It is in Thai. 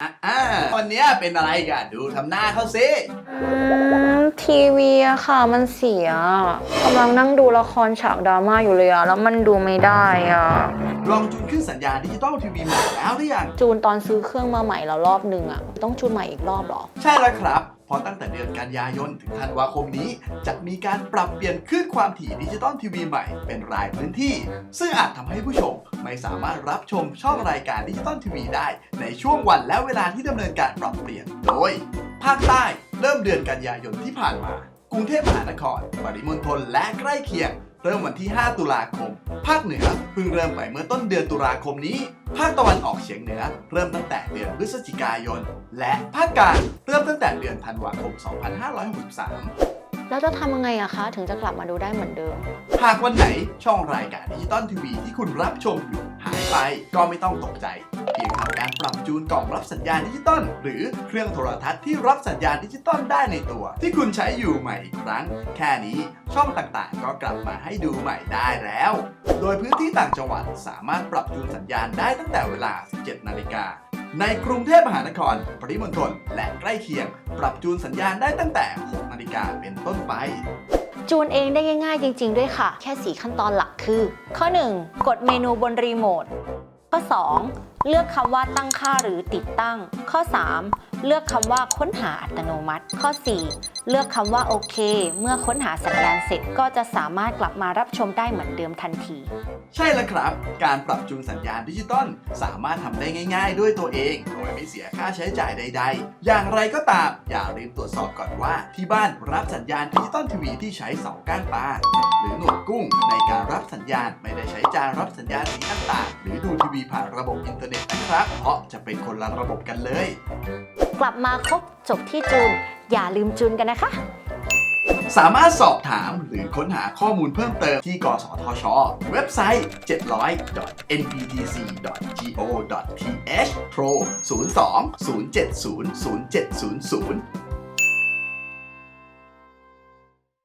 อะอะ วันเนี้ยเป็นอะไรกันดูทำหน้าเขาสิอืมทีวีอะค่ะมันเสียกำลังนั่งดูละครฉากดราม่าอยู่เลยอะแล้วมันดูไม่ได้อะลองจูนขึ้นสัญญาณดิจิตอลทีวีใหม่แล้วหรือยังจูนตอนซื้อเครื่องมาใหม่แล้วรอบนึงอะต้องจูนใหม่อีกรอบเหรอ ใช่แล้วครับเพราะตั้งแต่เดือนกันยายนถึงธันวาคมนี้ จะมีการปรับเปลี่ยนคลื่นความถี่ดิจิตอลทีวีใหม่เป็นรายพื้นที่ ซึ่งอาจทำให้ผู้ชมไม่สามารถรับชมช่องรายการดิจิตอลทีวีได้ ในช่วงวันและเวลาที่ดำเนินการปรับเปลี่ยน โดย ภาคใต้เริ่มเดือนกันยายนที่ผ่านมา กรุงเทพมหานคร ปริมณฑลและใกล้เคียง เริ่มวันที่ 5 ตุลาคม ภาคเหนือเพิ่งเริ่มไปเมื่อต้นเดือนตุลาคมนี้ ภาคตะวันออกเฉียงเหนือ เริ่มตั้งแต่เดือนพฤศจิกายน และภาคกลางเริ่มตั้งแต่เดือนธันวาคม 2563แล้วจะทำยังไงอะคะ ถึงจะกลับมาดูได้เหมือนเดิม หากวันไหนช่องรายการดิจิตอลทีวีที่คุณรับชมอยู่หายไปก็ไม่ต้องตกใจ เพียงทำการ ปรับจูนกล่องรับสัญญาณดิจิตอลหรือเครื่องโทรทัศน์ที่รับสัญญาณดิจิตอลได้ในตัว ที่คุณใช้อยู่ใหม่อีกครั้ง แค่นี้ช่องต่างๆ ก็กลับมาให้ดูใหม่ได้แล้ว โดยพื้นที่ต่างจังหวัดสามารถปรับจูนสัญญาณได้ตั้งแต่เวลา 17 นาฬิกาในกรุงเทพมหานคร ปริมณฑล และใกล้เคียง ปรับจูนสัญญาณได้ตั้งแต่ 6 นาฬิกาเป็นต้นไป จูนเองได้ง่ายๆ จริง ๆ ด้วยค่ะ แค่ 4 ขั้นตอนหลักคือ ข้อ 1 กดเมนูบนรีโมท ข้อ 2 เลือกคำว่าตั้งค่าหรือติดตั้ง ข้อ 3 เลือกคำว่าค้นหาอัตโนมัติ ข้อ 4 เลือกคำว่าโอเค เมื่อค้นหาสัญญาณเสร็จก็จะสามารถกลับมารับชมได้เหมือนเดิมทันที ใช่แล้วครับ การปรับจูนสัญญาณดิจิตอลสามารถทำได้ง่าย ๆ ด้วยตัวเอง โดยไม่เสียค่าใช้จ่ายใด ๆ อย่างไรก็ตาม อย่าลืมตรวจสอบก่อนว่า ที่บ้านรับสัญญาณดิจิตอลทีวีที่ใช้เสาก้านปลาหรือหนวดกุ้งในการรับสัญญาณไม่ได้ใช้จานรับสัญญาณสีต่างๆ หรือดูทีวีผ่านระบบอินเทอร์เน็ตนะครับ เพราะจะเป็นคนละระบบกันเลย กลับมาครบจบที่จูน อย่าลืมจูนกันนะคะ สามารถสอบถามหรือค้นหาข้อมูลเพิ่มเติมที่กสทช เว็บไซต์ 700.nbtc.go.th Pro 02 070 0700